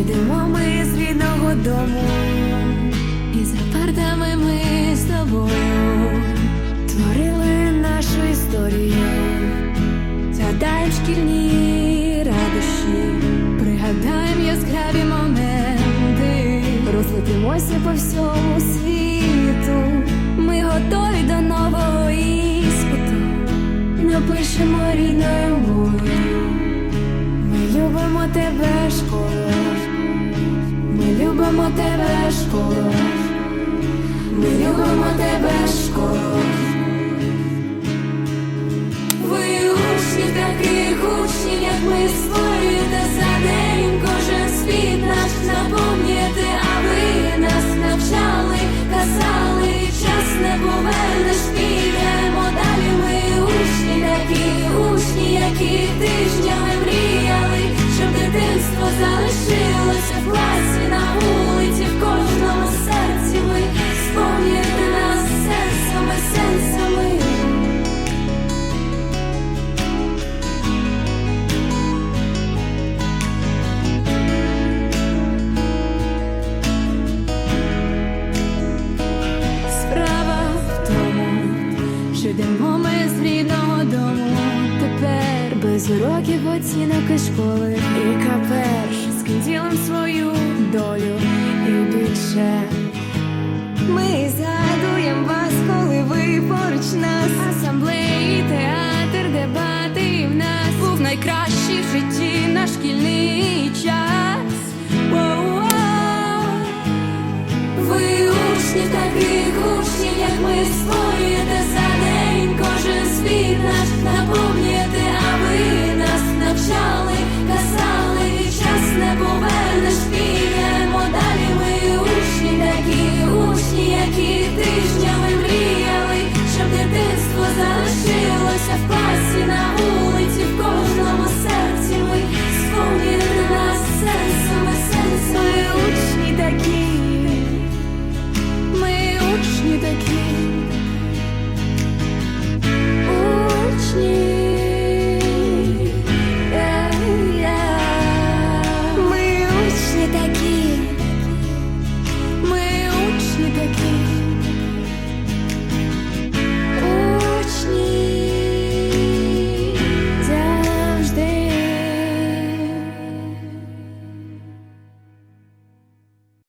йдемо ми з рідного дому, і за партами ми з тобою творили нашу історію, згадаємо шкільні радощі, пригадаємо яскраві моменти, розлетимося по всьому світу. Ми готові до нового іспиту, напишемо рідною мовою. Любимо тебе, школа. Любимо тебе, школа. Ми любимо тебе, школа. Ви учні таких учні, як ми створюєте Одну з уроків оцінок і школи І перша з канділом свою долю і більше. Ми згадуєм вас, коли ви поруч нас. Асамблеї, театр, дебати в нас. Був найкращий в житті наш шкільний час. О -о. Ви учні таких учні, як ми створюєте сади